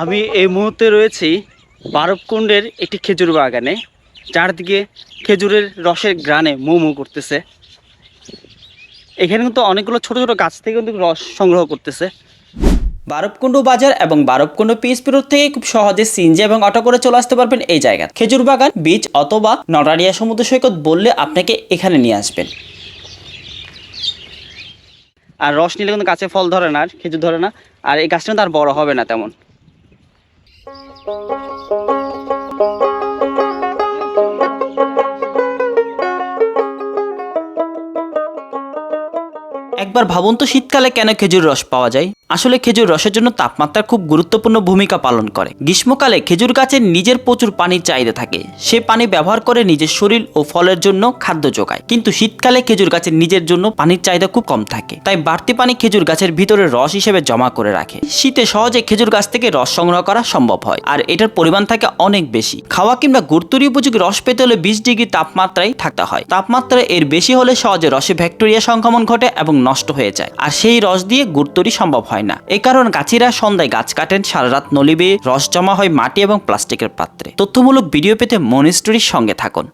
আমি এই মুহূর্তে রয়েছি বারবকুণ্ডের একটি খেজুর বাগানে চারদিকে খেজুরের রসের গ্রানে মৌ করতেছে। এখানে কিন্তু অনেকগুলো ছোট ছোট গাছ থেকে কিন্তু রস সংগ্রহ করতেছে। বারবকুণ্ড বাজার এবং বারবকুণ্ড পিএসপি রোড থেকে খুব সহজে সিনজি এবং অটো করে চলে আসতে পারবেন এই জায়গা খেজুর বাগান বিচ অথবা নটারিয়া সমুদ্র সৈকত বললে আপনাকে এখানে নিয়ে আসবেন। আর রস নিলে কিন্তু গাছে ফল ধরে না, আর খেজুর ধরে না, আর এই গাছটা আর বড় হবে না তেমন। একবার ভাবুন তো শীতকালে কেন খেজুর রস পাওয়া যায়? আসলে খেজুর রসের জন্য তাপমাত্রা খুব গুরুত্বপূর্ণ ভূমিকা পালন করে। গ্রীষ্মকালে খেজুর গাছের নিজের প্রচুর পানির চাহিদা থাকে। সে পানি ব্যবহার করে নিজের শরীর ও ফলের জন্য খাদ্য যোগায়। কিন্তু শীতকালে খেজুর গাছের নিজের জন্য পানির চাহিদা খুব কম থাকে। তাই বাড়তি পানি খেজুর গাছের ভিতরে রস হিসেবে জমা করে রাখে। শীতে সহজে খেজুর গাছ থেকে রস সংগ্রহ করা সম্ভব হয়। আর এটার পরিমাণ থাকে অনেক বেশি। খাওয়া কিংবা গুরুত্বরী উপযোগী রস পেতে হলে বিশ ডিগ্রি তাপমাত্রায় থাকতে হয়। তাপমাত্রা এর বেশি হলে সহজে রসে ব্যাকটেরিয়া সংক্রমণ ঘটে এবং নষ্ট হয়ে যায়। আর সেই রস দিয়ে গুড়তরি সম্ভব হয় না। এ কারণ গাছিরা সন্ধ্যায় গাছ কাটেন সারা রাত নলিবে রস জমা হয় মাটি এবং প্লাস্টিকের পাত্রে। তথ্যমূলক ভিডিও পেতে মনিস্টোরির সঙ্গে থাকুন।